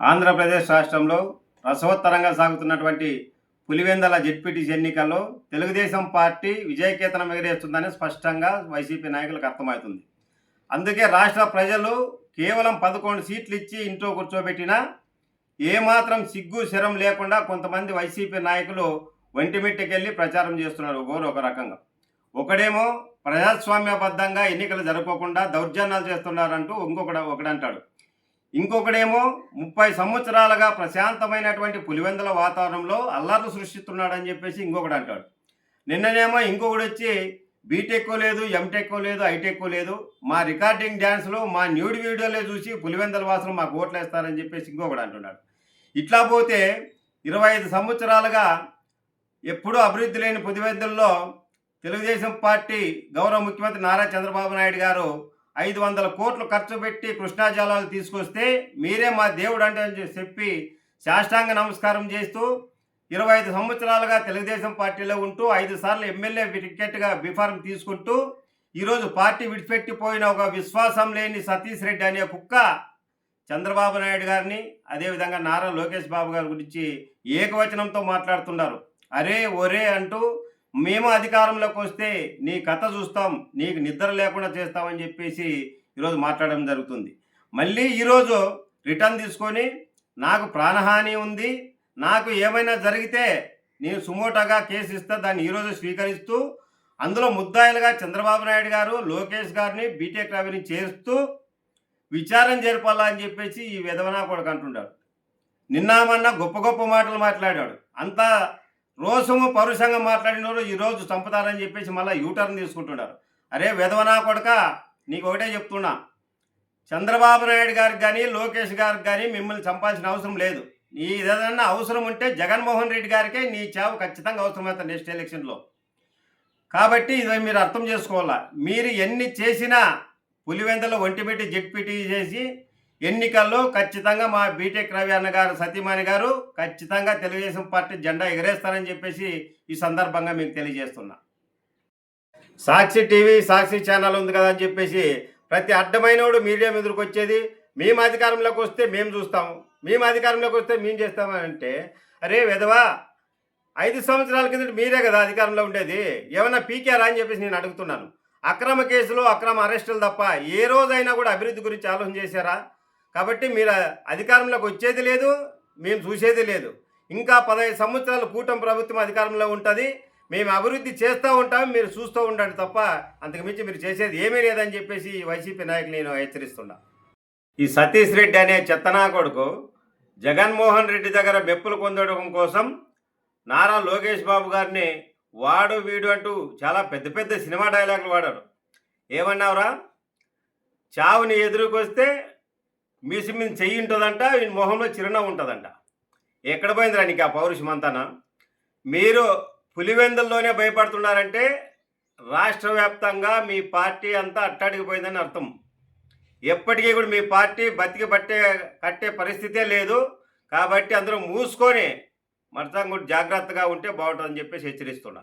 ఆంధ్రప్రదేశ్ రాష్ట్రంలో రసవత్తరంగా సాగుతున్నటువంటి పులివెందల జెడ్పీటీసీ ఎన్నికల్లో తెలుగుదేశం పార్టీ విజయకేతనం ఎగరేస్తుందని స్పష్టంగా వైసీపీ నాయకులకు అర్థమవుతుంది. అందుకే రాష్ట్ర ప్రజలు కేవలం పదకొండు సీట్లు ఇచ్చి ఇంట్లో కూర్చోబెట్టినా ఏమాత్రం సిగ్గు శరం లేకుండా కొంతమంది వైసీపీ నాయకులు ఒంటిమిట్టకెళ్ళి ప్రచారం చేస్తున్నారు ఒకరు ఒక రకంగా. ఒకడేమో ప్రజాస్వామ్యబద్ధంగా ఎన్నికలు జరగకుండా దౌర్జన్యాలు చేస్తున్నారంటూ ఇంకొకడు ఒకడంటాడు. ఇంకొకడేమో ముప్పై సంవత్సరాలుగా ప్రశాంతమైనటువంటి పులివెందుల వాతావరణంలో అల్లర్లు సృష్టిస్తున్నాడని చెప్పేసి ఇంకొకడు అంటాడు. నిన్ననేమో ఇంకొకడు వచ్చి బీటెక్ లేదు ఎంటెక్ లేదు ఐటెక్కో లేదు మా రికార్డింగ్ డ్యాన్స్లో మా న్యూడ్ వీడియోలే చూసి పులివెందుల వాసులు మాకు ఓట్లు వేస్తారని చెప్పేసి ఇంకొకడు అంటున్నాడు. ఇట్లా పోతే ఇరవై ఐదు సంవత్సరాలుగా ఎప్పుడూ అభివృద్ధి లేని పులివెందుల్లో తెలుగుదేశం పార్టీ గౌరవ ముఖ్యమంత్రి నారా చంద్రబాబు నాయుడు గారు ఐదు వందల కోట్లు ఖర్చు పెట్టి కృష్ణా జలాలు తీసుకొస్తే మీరే మా దేవుడు అంటే అని చెప్పి శాష్టాంగ నమస్కారం చేస్తూ ఇరవై ఐదు సంవత్సరాలుగా తెలుగుదేశం పార్టీలో ఉంటూ ఐదు సార్లు ఎమ్మెల్యే టికెట్గా బిఫార్మ్ తీసుకుంటూ ఈరోజు పార్టీ విడిచిపెట్టిపోయిన ఒక విశ్వాసం లేని సతీష్ రెడ్డి అనే కుక్క చంద్రబాబు నాయుడు గారిని అదేవిధంగా నారా లోకేష్ బాబు గారి గురించి ఏకవచనంతో మాట్లాడుతున్నారు. అరే ఒరే అంటూ మేము అధికారంలోకి వస్తే నీ కథ చూస్తాం నీకు నిద్ర లేకుండా చేస్తామని చెప్పేసి ఈరోజు మాట్లాడడం జరుగుతుంది. మళ్ళీ ఈరోజు రిటర్న్ తీసుకొని నాకు ప్రాణహాని ఉంది నాకు ఏమైనా జరిగితే నేను సుమోటాగా కేసు ఇస్తా దాన్ని ఈరోజు స్వీకరిస్తూ అందులో ముద్దాయిలుగా చంద్రబాబు నాయుడు గారు లోకేష్ గారిని బీటెక్ రవిని చేస్తూ విచారం జరపాలా అని చెప్పేసి ఈ విధవనా కొడుకు అంటున్నాడు నిన్న మొన్న గొప్ప గొప్ప మాటలు మాట్లాడాడు. అంతా రోసము పరుషంగా మాట్లాడిన వాళ్ళు ఈరోజు చంపుతారని చెప్పేసి మళ్ళీ యూటర్న్ తీసుకుంటున్నారు. అరే వెధవనా కొడక నీకు ఒకటే చెప్తున్నా. చంద్రబాబు నాయుడు గారికి కానీ లోకేష్ గారికి కానీ మిమ్మల్ని చంపాల్సిన అవసరం లేదు. నీ ఏదైనా అవసరం ఉంటే జగన్మోహన్ రెడ్డి గారికే నీ చావు ఖచ్చితంగా అవసరమవుతుంది నెక్స్ట్ ఎలక్షన్లో కాబట్టి ఇది మీరు అర్థం చేసుకోవాలా? మీరు ఎన్ని చేసినా పులివెందులో ఒంటిమిట్టి జెడ్పీటీ చేసి ఎన్నికల్లో ఖచ్చితంగా మా బీటెక్ రవి అన్న గారు సతీమణి గారు ఖచ్చితంగా తెలుగుదేశం పార్టీ జెండా ఎగరేస్తారని చెప్పేసి ఈ సందర్భంగా మీకు తెలియజేస్తున్నా. సాక్షి టీవీ సాక్షి ఛానల్ ఉంది కదా అని చెప్పేసి ప్రతి అడ్డమైనోడు మీడియా ఎదురుకు వచ్చేది మేము అధికారంలోకి వస్తే మేము చూస్తాము మేము అధికారంలోకి వస్తే మేము చేస్తామని అంటే అరే విధవా ఐదు సంవత్సరాల కిందట మీరే కదా అధికారంలో ఉండేది ఏమన్నా పీకేరా అని చెప్పేసి నేను అడుగుతున్నాను. అక్రమ కేసులు అక్రమ అరెస్టులు తప్ప ఏ రోజైనా కూడా అభివృద్ధి గురించి ఆలోచన చేశారా? కాబట్టి మీరు అధికారంలోకి వచ్చేది లేదు మేము చూసేది లేదు. ఇంకా పదహైదు సంవత్సరాలు కూటమి ప్రభుత్వం అధికారంలో ఉంటుంది. మేము అభివృద్ధి చేస్తూ ఉంటాం మీరు చూస్తూ ఉండండి తప్ప అంతకుమించి మీరు చేసేది ఏమీ లేదని చెప్పేసి వైసీపీ నాయకులు నేను హెచ్చరిస్తున్నా. ఈ సతీష్ రెడ్డి అనే చెత్తనా కొడుకు జగన్మోహన్ రెడ్డి దగ్గర మెప్పులు పొందడం కోసం నారా లోకేష్ బాబు గారిని వాడు వీడు అంటూ చాలా పెద్ద పెద్ద సినిమా డైలాగులు వాడాడు ఏమన్నావురా? చావుని ఎదురుకొస్తే మీసి మీద చెయ్యి ఉంటుందంట ఈ మొహంలో చిరునవ్వు ఉంటుందంట. ఎక్కడ పోయిందిరా నీకు ఆ పౌరుషం అంతానా? మీరు పులివెందుల్లోనే భయపడుతున్నారంటే రాష్ట్ర వ్యాప్తంగా మీ పార్టీ అంతా అట్టాడికిపోయిందని అర్థం. ఎప్పటికీ కూడా మీ పార్టీ బతికి పట్టే కట్టే పరిస్థితే లేదు. కాబట్టి అందరూ మూసుకొని మరతం కూడా జాగ్రత్తగా ఉంటే బాగుంటుందని చెప్పేసి హెచ్చరిస్తున్నా.